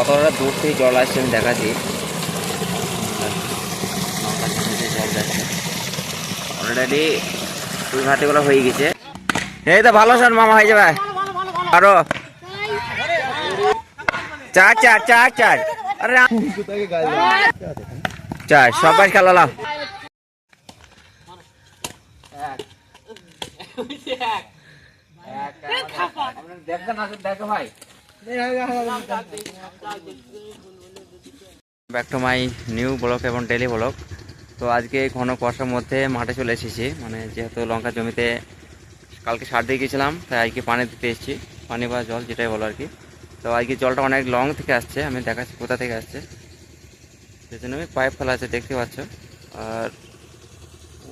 কতটা দূর থেকে জল আসছে আমি দেখাচ্ছি। জল যাচ্ছে অলরেডি দুই ঘাটিগুলো হয়ে গেছে। এই তো ভালো শট মামা হয়ে যাবে আরও। চার চার চার চার। আরে চার সবাই খেলালাম দেখো না দেখো ভাই। Back to my new block এবং ডেলি ব্লক তো আজকে ঘন কুয়াশার মধ্যে মাঠে চলে এসেছি। মানে যেহেতু লঙ্কা জমিতে কালকে সার দিয়ে গেছিলাম তাই আজকে পানি দিতে এসেছি। পানি বা জল যেটাই বলো আর কি। তো আজকে জলটা অনেক লং থেকে আসছে, আমি দেখাচ্ছি কোথা থেকে আসছে। সেই জন্য আমি পাইপ ফেলা আছে, দেখতে পাচ্ছ। আর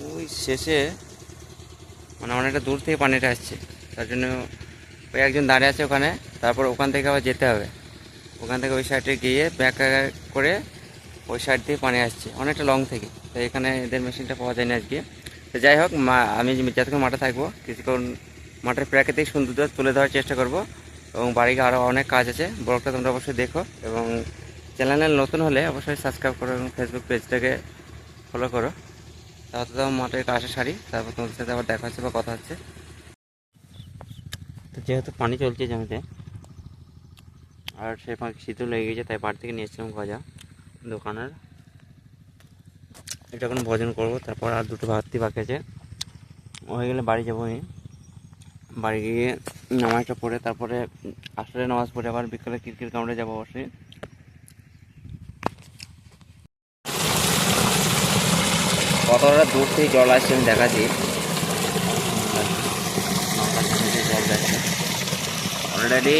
ওই শেষে মানে অনেকটা দূর থেকে পানিটা আসছে। তার জন্য ওই একজন দাঁড়িয়ে আছে ওখানে। তারপর ওখান থেকে আবার যেতে হবে। ওখান থেকে ওই সাইডে গিয়ে ব্যাক করে ওই সাইড দিয়ে পানি আসছে। অনেকটা লং থেকে। তো এখানে এদের মেশিনটা পাওয়া যায় না আজকে। তো যাই হোক, মা, আমি যতক্ষণ মাঠে থাকব, কিছুক্ষণ মাঠের প্রাকৃতিক সৌন্দর্য তুলে ধরার চেষ্টা করব এবং বাড়িতে আরও অনেক কাজ আছে। ব্লগটা তোমরা অবশ্যই দেখো এবং চ্যানেলে নতুন হলে অবশ্যই সাবস্ক্রাইব করো এবং ফেসবুক পেজটাকে ফলো করো। তারপর তো মাঠের কাজটা সারি। তারপর তোমাদের সাথে আবার দেখা হচ্ছে বা কথা হচ্ছে। তো যেহেতু পানি চলছে জমিতে আর সে ফাঁকে শীতও লেগে গেছে, তাই বাড়ি থেকে নিয়ে এসেছিলাম গজা দোকানের। এটা এখন ভোজন করব, তারপর আর দুটো ভাতটি বাকি আছে। হয়ে গেলে বাড়ি যাব আমি বাড়ি গিয়ে নামাজটা পড়ে, তারপরে আসলে নামাজ পড়ে, আবার বিকালে ক্রিকেট গ্রাউন্ডে যাব অবশ্যই। কতটা দূর থেকে জল আসছে আমি দেখাচ্ছি। অলরেডি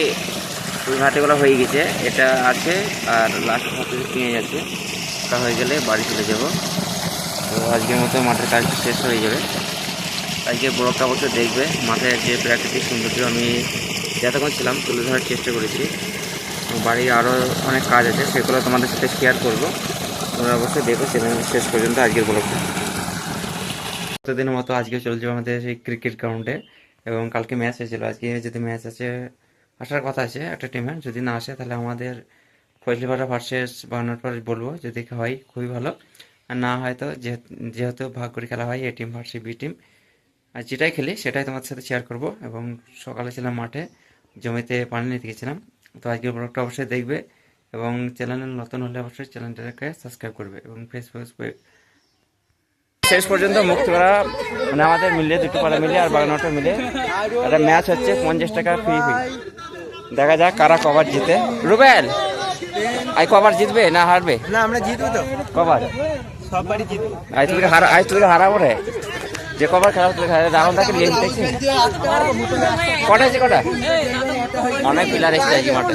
ঘাটিগুলো হয়ে গেছে, এটা আছে আর লাস্ট হাতে কিনে যাচ্ছে ওটা হয়ে গেলে বাড়ি চলে যাব। তো আজকের মতো মাঠের কাজটা শেষ হয়ে যাবে। আজকে ব্লগটা অবশ্যই দেখবে মাঠের যে প্রাকৃতিক সৌন্দর্য আমি যতক্ষণ ছিলাম তুলে ধরার চেষ্টা করেছি। বাড়ির আরও অনেক কাজ আছে, সেগুলো তোমাদের সাথে শেয়ার করব। তোমরা অবশ্যই দেখো, সেখানে শেষ পর্যন্ত আজকের ব্লগটা। প্রতিদিনের মতো আজকে চলছে আমাদের সেই ক্রিকেট গ্রাউন্ডে এবং কালকে ম্যাচ হয়েছিল। আজকে যদি ম্যাচ আছে আসার কথা আছে, একটা টিমে যদি না আসে, তাহলে আমাদের ফজলিপাড়া ভার্সেস পর বলব, যদি হয়, খুবই ভালো। আর না হয় তো যেহেতু ভাগ করে খেলা হয় A team versus B team আর যেটাই খেলি, সেটাই তোমার সাথে শেয়ার করব। এবং সকালে ছিলাম মাঠে, জমিতে পানি নিতে গেছিলাম। তো আজকের ব্লগটা অবশ্যই দেখবে এবং চ্যানেল নতুন হলে অবশ্যই চ্যানেলটাকে সাবস্ক্রাইব করবে এবং ফেসবুক শেষ পর্যন্ত মুক্ত করা মানে আমাদের মিলে দুটো পাড়া মিলে আর বাগানোটা মিলে একটা ম্যাচ হচ্ছে পঞ্চাশ টাকা ফ্রি ফ্রি দেখা যাক কারা কভার জিতে। রুবেল আই কভার জিতবে না হারবে? না আমরা জিতবো তো। কভার সব বাড়ি জিতবো আজ তোকে হারা আজ তোকে হারাবো রে যে কভার খেলা তোকে হারা রাহুল তাকে নিয়ে দেখছি কটা আছে কটা? অনেক প্লেয়ার এসেছে আজকে মাঠে।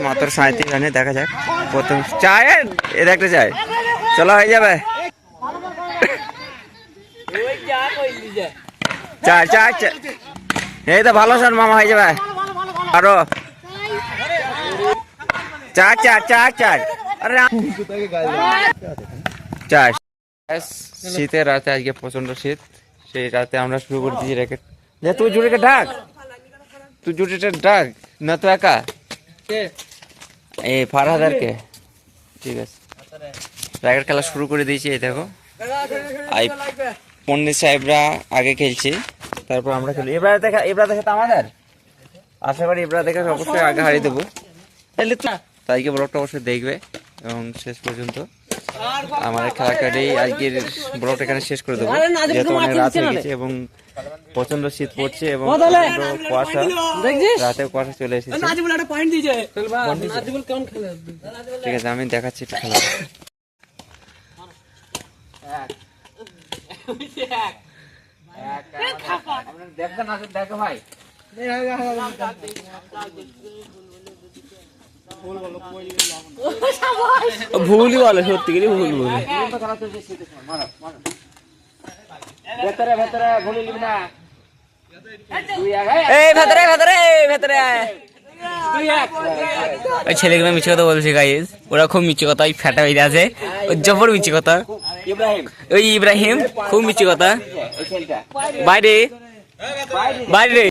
মাত্র সাঁত্রিশ রানে দেখা যাক প্রথম চায় এ দেখতে চায় চলো হয়ে যাবে চার চার চার এই তো ভালো শট মামা হয়ে যাবে আরও। চার চার চার চার। আরে চার। শীতের রাতে আজকে প্রচণ্ড শীত। সেই রাতে আমরা শুরু করে দিয়েছি র্যাকেট যে তুই জুড়িকে ডাক। তুই জুড়িটা ডাক না তো একা? এই ফারহাদারকে। ঠিক আছে। র্যাকেট খেলা শুরু করে দিয়েছি এই দেখো। আই পন্ডিত সাহেবরা আগে খেলছে। তারপর আমরা খেলি। এবার দেখা এবার দেখে তো আমাদের। আশা করি এবার দেখে অবশ্যই আগে হারিয়ে দেবো। তাহলে তো তাইকে ব্লগটা অবশ্যই দেখবে এবং শেষ পর্যন্ত আমার খেলা কাটেই আজকের ব্লগটা এখানে শেষ করে দেবো। যেহেতু অনেক রাত হয়ে গেছে এবং প্রচণ্ড শীত পড়ছে এবং কুয়াশা। রাতে কুয়াশা চলে এসেছে। নাজিবুল একটা পয়েন্ট দিয়েছে। নাজিবুল কেমন খেলে? ঠিক আছে আমি দেখাচ্ছি খেলা। দেখো না দেখো ভাই। ভুলই বলে সত্যি করে ভুল বলে। ভেতরে ভেতরে ভুলে না। ভেতরে ভেতরে ভেতরে। ওই ছেলেগুলো মিছে কথা বলছে গাইজ ওরা খুব মিছে কথা ওই ফ্যাটা হয়ে আছে। ওই জবর মিছে কথা। ওই ইব্রাহিম খুব মিচি কথা। বাইরে। বাইরে।